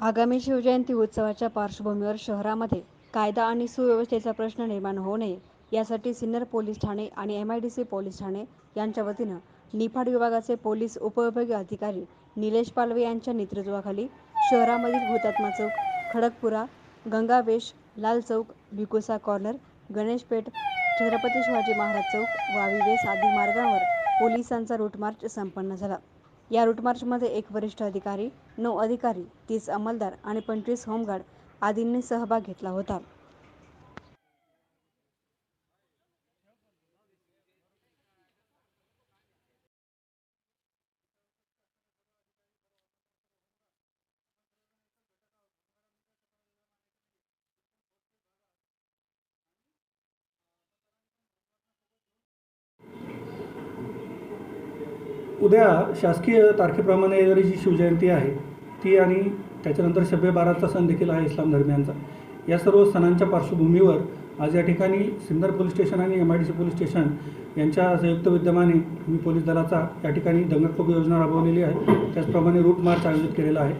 आगामी शिवजयंती उत्सवाच्या पार्श्वभूमीवर शहरामध्ये कायदा आणि सुव्यवस्थेचा प्रश्न निर्माण होऊ नये यासाठी सिन्नर पोलीस ठाणे आणि M I D C police Thane यांच्या वतीनं निफाड विभागाचे पोलीस उपविभागीय अधिकारी निलेश पालवे यांच्या नेतृत्वाखाली शहरामधील हुतात्मा चौक खडकपुरा गंगावेश लाल चौक भिकुसा कॉर्नर गणेशपेठ छत्रपती शिवाजी महाराज चौक वावी वेस आदी मार्गावर पोलिसांचा रूट मार्च संपन्न झाला. या रूटमार्चमध्ये एक वरिष्ठ अधिकारी नऊ अधिकारी तीस अंमलदार आणि पंचवीस होमगार्ड आदींनी सहभाग घेतला होता. उद्या शासकीय तारखेप्रमाणे येणारी जी शिवजयंती आहे ती आणि त्याच्यानंतर शब्बे बाराचा सण देखील आहे इस्लाम धर्मियांचा. या सर्व सणांच्या पार्श्वभूमीवर आज या ठिकाणी सिन्नर पोलीस स्टेशन आणि M I D C police station यांच्या संयुक्त विद्यमाने मी पोलीस दलाचा या ठिकाणी दंगटकोप योजना राबवलेली आहे. त्याचप्रमाणे रूट मार्च आयोजित केलेला आहे.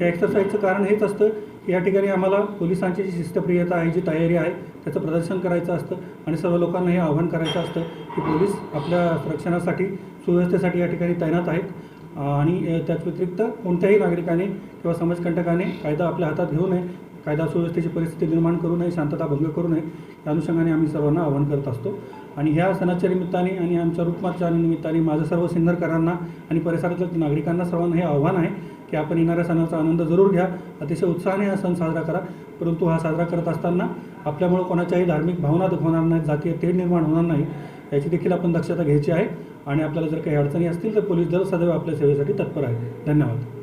या एक्सरसाइजचं कारण हेच असतं की या ठिकाणी आम्हाला पोलिसांची जी शिस्तप्रियता आहे जी तयारी आहे त्याचं प्रदर्शन करायचं असतं आणि सर्व लोकांना हे आव्हान करायचं असतं की पोलीस आपल्या रक्षणासाठी सुव्यवस्थेसाठी या ठिकाणी तैनात आहेत. आणि त्याच व्यतिरिक्त कोणत्याही नागरिकाने किंवा समाजकंटकाने कायदा आपल्या हातात घेऊ नये कायदा सुव्यवस्थेची परिस्थिती निर्माण करू नये शांतता भंग करू नये या अनुषंगाने आम्ही सर्वांना आवाहन करत असतो. आणि ह्या सणाच्या निमित्ताने आणि आमच्या रूपमाच्या निमित्ताने माझं सर्व सिन्नरकरांना आणि परिसरातल्या नागरिकांना सर्वांना हे आव्हान आहे की आपण येणाऱ्या सणाचा आनंद जरूर घ्या अतिशय उत्साहाने हा सण साजरा करा. परंतु हा साजरा करत असताना आपल्यामुळे कोणाच्याही धार्मिक भावना दुखवणार नाही जातीय तेढ निर्माण होणार नाही याची देखील आपण दक्षता घ्यायची आहे. आणि आपल्याला जर काही अडचणी असतील तर पोलीस दल सदैव आपल्या सेवेसाठी तत्पर आहे धन्यवाद.